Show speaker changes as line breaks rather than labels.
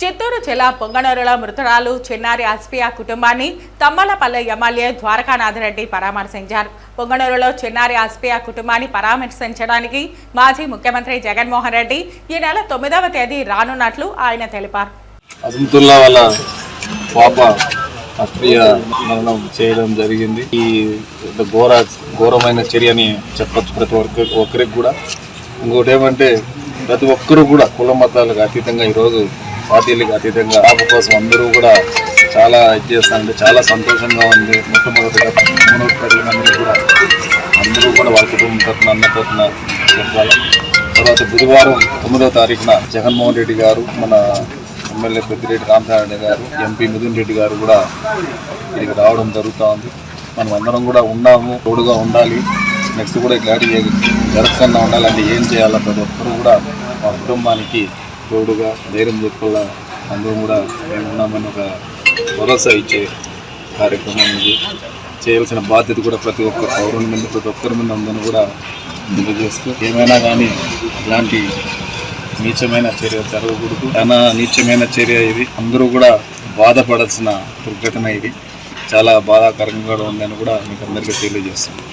చిత్తూరు జిల్లా పొంగనూరులో మృతురాలు చిన్నారి అస్ఫియా కుటుంబాన్ని తమ్మలపల్లె ఎమ్మెల్యే ద్వారకానాథరెడ్డి పరామర్శించారు. పొంగనూరులో చిన్నారి అస్ఫియా కుటుంబాన్ని పరామర్శించడానికి మాజీ ముఖ్యమంత్రి జగన్మోహన్ రెడ్డి ఈ నెల తొమ్మిదవ తేదీ రానున్నట్లు ఆయన తెలిపారు.
వాళ్ళ పాప మరణం చేయడం జరిగింది. ఈ ఘోర ఘోరమైన చర్యని చెప్పొచ్చు ప్రతి ఒక్క ఒక్కరికి కూడా. ఇంకోటి ఏమంటే ప్రతి ఒక్కరు కూడా కుల మతాలకు అతీతంగా ఈరోజు పార్టీలకు అతీతంగా పాప కోసం అందరూ కూడా చాలా ఇది చేస్తారంటే చాలా సంతోషంగా ఉంది. మొట్టమొదటిగా మనోజ్ ప్రజలందరూ కూడా అందరూ కూడా వాళ్ళ కుటుంబం తరఫున అన్న తరఫున చెప్పాలి. తర్వాత బుధవారం తొమ్మిదవ తారీఖున జగన్మోహన్ రెడ్డి గారు మన ఎమ్మెల్యే పెద్దిరెడ్డి రామనారాయణ గారు ఎంపీ మిథున్ రెడ్డి గారు కూడా ఇక్కడికి రావడం జరుగుతూ ఉంది మనం అందరం కూడా ఉన్నాము తోడుగా ఉండాలి. నెక్స్ట్ కూడా ఇట్లాంటి జరగకుండా ఉండాలంటే ఏం చేయాలో ప్రతి ఒక్కరూ కూడా మా కుటుంబానికి తోడుగా ధైర్యం చెప్పాల అందరం కూడా మేము ఉన్నామని ఒక భరోసా ఇచ్చే కార్యక్రమం ఇది. చేయాల్సిన బాధ్యత కూడా ప్రతి ఒక్క పౌరుని మీద ప్రతి ఒక్కరి మీద ఉందని కూడా తెలియజేస్తూ ఏమైనా కానీ ఇలాంటి నీచమైన చర్య జరగకూడదు. చాలా నీచమైన చర్య ఇది. అందరూ కూడా బాధపడాల్సిన దుర్ఘటన ఇది. చాలా బాధాకరంగా ఉందని కూడా మీకు అందరికీ తెలియజేస్తున్నాను.